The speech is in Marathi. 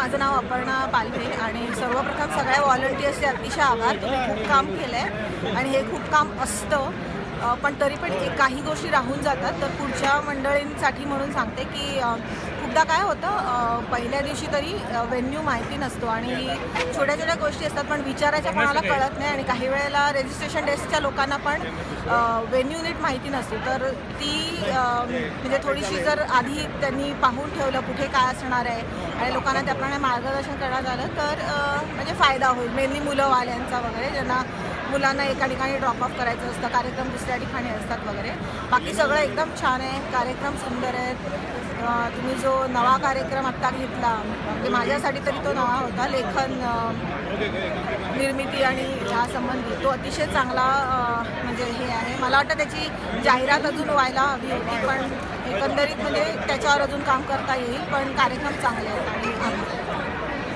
माझं नाव अपर्णा पालवे आणि सर्वप्रथम सगळ्या व्हॉलंटियर्सचे अतिशय आभार. तुम्ही खूप काम केलं आहे आणि हे खूप काम असतं. पण तरी पण एक काही गोष्टी राहून जातात. तर पुढच्या मंडळींसाठी म्हणून सांगते की खूपदा काय होतं पहिल्या दिवशी तरी व्हेन्यू माहिती नसतो आणि छोट्या छोट्या गोष्टी असतात पण विचारायच्या कोणाला कळत नाही आणि काही वेळेला रजिस्ट्रेशन डेस्कच्या लोकांना पण व्हेन्यू नीट माहिती नसते. तर ती म्हणजे थोडीशी जर आधी त्यांनी पाहून ठेवलं कुठे काय असणार आहे आणि लोकांना त्याप्रमाणे मार्गदर्शन करण्यात आलं तर म्हणजे फायदा होईल. मेनली मुलं वाल्यांचा वगैरे ज्यांना मुलांना एका ठिकाणी ड्रॉप ऑफ करायचं असतं कार्यक्रम दुसऱ्या ठिकाणी असतात वगैरे. बाकी सगळं एकदम छान आहे कार्यक्रम सुंदर आहेत. तुम्ही जो नवा कार्यक्रम आत्ता घेतला म्हणजे माझ्यासाठी तरी तो नवा होता लेखन निर्मिती आणि यासंबंधी. तो अतिशय चांगला म्हणजे हे आहे. मला वाटतं त्याची जाहिरात अजून व्हायला हवी होती पण एकंदरीत म्हणजे त्याच्यावर अजून काम करता येईल पण कार्यक्रम चांगले आहेत.